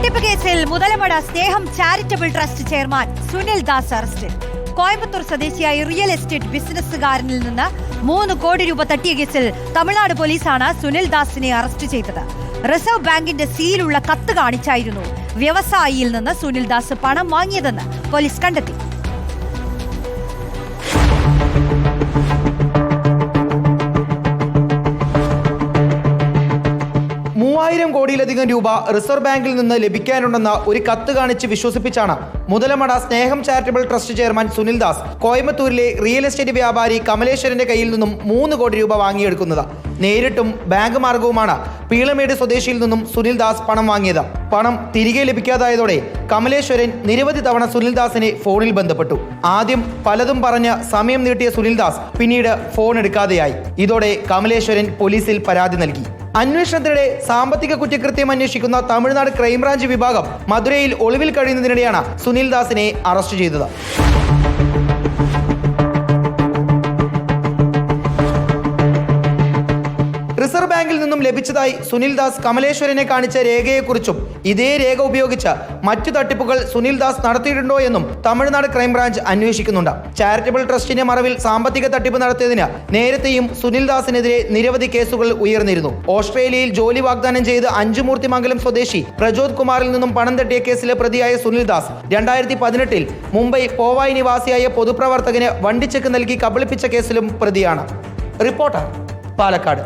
തട്ടിപ്പ് കേസിൽ Muthalamada Sneham charitable trust chairman Sunil Das അറസ്റ്റിൽ. കോയമ്പത്തൂർ സ്വദേശിയായ റിയൽ എസ്റ്റേറ്റ് ബിസിനസ്സുകാരനിൽ നിന്ന് മൂന്ന് കോടി രൂപ തട്ടിയ കേസിൽ തമിഴ്നാട് പോലീസാണ് സുനിൽ ദാസിനെ അറസ്റ്റ് ചെയ്തത്. റിസർവ് ബാങ്കിന്റെ സീലുള്ള കത്ത് കാണിച്ചായിരുന്നു വ്യവസായിയിൽ നിന്ന് സുനിൽ ദാസ് പണം വാങ്ങിയതെന്ന് പോലീസ് കണ്ടെത്തി. മൂവായിരം കോടിയിലധികം രൂപ റിസർവ് ബാങ്കിൽ നിന്ന് ലഭിക്കാനുണ്ടെന്ന ഒരു കത്ത് കാണിച്ച് വിശ്വസിപ്പിച്ചാണ് Muthalamada Sneham charitable trust chairman Sunil Das കോയമ്പത്തൂരിലെ real estate വ്യാപാരി കമലേശ്വരന്റെ കയ്യിൽ നിന്നും മൂന്ന് കോടി രൂപ വാങ്ങിയെടുക്കുന്നത്. നേരിട്ടും ബാങ്ക് മാർഗവുമാണ്. പീളമേട് സ്വദേശിയിൽ നിന്നും സുനിൽ ദാസ് പണം വാങ്ങിയത്. പണം തിരികെ ലഭിക്കാതായതോടെ കമലേശ്വരൻ നിരവധി തവണ സുനിൽ ദാസിനെ ഫോണിൽ ബന്ധപ്പെട്ടു. ആദ്യം പലതും പറഞ്ഞ് സമയം നീട്ടിയ സുനിൽ ദാസ് പിന്നീട് ഫോൺ എടുക്കാതെയായി. ഇതോടെ കമലേശ്വരൻ പോലീസിൽ പരാതി നൽകി. അന്വേഷണത്തിനിടെ സാമ്പത്തിക കുറ്റകൃത്യം അന്വേഷിക്കുന്ന തമിഴ്നാട് ക്രൈംബ്രാഞ്ച് വിഭാഗം മധുരയിൽ ഒളിവിൽ കഴിയുന്നതിനിടെയാണ് സുനിൽ ദാസിനെ അറസ്റ്റ് ചെയ്തത്. റിസർവ് ബാങ്കിൽ നിന്നും ലഭിച്ചതായി സുനിൽ ദാസ് കമലേശ്വരനെ കാണിച്ച രേഖയെക്കുറിച്ചും ഇതേ രേഖ ഉപയോഗിച്ച് മറ്റു തട്ടിപ്പുകൾ സുനിൽ ദാസ് നടത്തിയിട്ടുണ്ടോ എന്നും തമിഴ്നാട് ക്രൈംബ്രാഞ്ച് അന്വേഷിക്കുന്നുണ്ട്. ചാരിറ്റബിൾ ട്രസ്റ്റിന്റെ മറവിൽ സാമ്പത്തിക തട്ടിപ്പ് നടത്തിയതിന് നേരത്തെയും സുനിൽ ദാസിനെതിരെ നിരവധി കേസുകൾ ഉയർന്നിരുന്നു. ഓസ്ട്രേലിയയിൽ ജോലി വാഗ്ദാനം ചെയ്ത് അഞ്ചുമൂർത്തിമംഗലം സ്വദേശി പ്രജോദ് കുമാറിൽ നിന്നും പണം തട്ടിയ കേസിലെ പ്രതിയായ സുനിൽ ദാസ് രണ്ടായിരത്തി പതിനെട്ടിൽ മുംബൈ പോവായി നിവാസിയായ പൊതുപ്രവർത്തകന് വണ്ടിച്ചെക്ക് നൽകി കബളിപ്പിച്ച കേസിലും പ്രതിയാണ്. റിപ്പോർട്ടർ പാലക്കാട്.